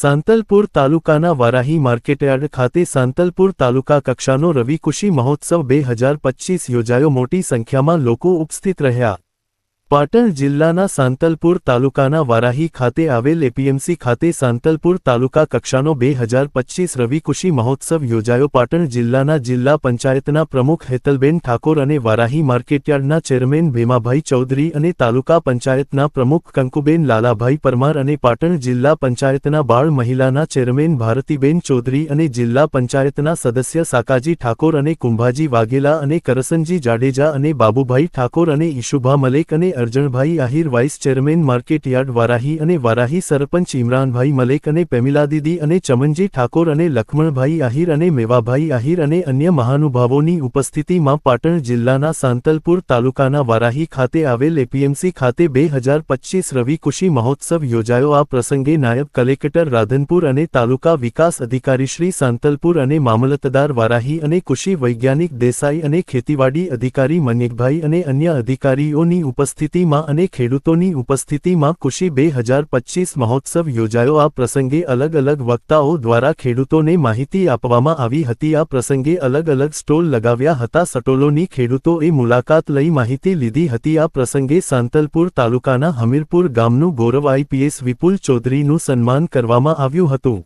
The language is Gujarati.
સાંતલપુર તાલુકાના વારાહી માર્કેટયાર્ડ ખાતે સાંતલપુર તાલુકા કક્ષાનો રવિકુશી મહોત્સવ બે હજાર પચ્ચીસ યોજાયો. મોટી સંખ્યામાં લોકો ઉપસ્થિત રહ્યા. પાટણ જિલ્લાના સાંતલપુર તાલુકાના વારાહી ખાતે આવેલ એપીએમસી ખાતે સાંતલપુર તાલુકા કક્ષાનો બે હજાર પચ્ચીસ રવિકુશી મહોત્સવ યોજાયો. પાટણ જિલ્લાના જિલ્લા પંચાયતના પ્રમુખ હેતલબેન ઠાકોર અને વારાહી માર્કેટયાર્ડના ચેરમેન ભીમાભાઈ ચૌધરી અને તાલુકા પંચાયતના પ્રમુખ કંકુબેન લાલાભાઈ પરમાર અને પાટણ જિલ્લા પંચાયતના બાળ મહિલાના ચેરમેન ભારતીબેન ચૌધરી અને જિલ્લા પંચાયતના સદસ્ય સાકાજી ઠાકોર અને કુંભાજી વાઘેલા અને કરસનજી જાડેજા અને બાબુભાઈ ઠાકોર અને ઈશુભા મલેક અને Arjanbhai Ahir, vice chairman, market yard, Varahi અને વારાહી સરપંચ ઇમરાનભાઈ મલેક અને પેમિલા દીદી અને ચમનજી ઠાકોર અને લખમણભાઈ આહિર અને મેવાભાઈ આહિર અને અન્ય મહાનુભાવોની ઉપસ્થિતિમાં પાટણ જિલ્લાના સાંતલપુર તાલુકાના વારાહી ખાતે આવેલ એપીએમસી ખાતે બે હજાર પચ્ચીસ રવિકુશી મહોત્સવ યોજાયો. આ પ્રસંગે નાયબ કલેક્ટર રાધનપુર અને તાલુકા વિકાસ અધિકારી શ્રી સાંતલપુર અને મામલતદાર વારાહી અને કૃષિ વૈજ્ઞાનિક દેસાઈ અને ખેતીવાડી અધિકારી મનિકભાઈ અને અન્ય અધિકારીઓની ઉપસ્થિતિમાં અને ખેડૂતોની ઉપસ્થિતિમાં કૃષિ બે હજાર પચ્ચીસ મહોત્સવ યોજાયો. આ પ્રસંગે અલગ અલગ વક્તાઓ દ્વારા ખેડૂતોને માહિતી આપવામાં આવી હતી. આ પ્રસંગે અલગ અલગ સ્ટોલ લગાવ્યા હતા. સટોલોની ખેડૂતોએ મુલાકાત લઈ માહિતી લીધી હતી. આ પ્રસંગે સાંતલપુર તાલુકાના હમીરપુર ગામનું ગૌરવ આઈપીએસ વિપુલ ચૌધરીનું સન્માન કરવામાં આવ્યું હતું.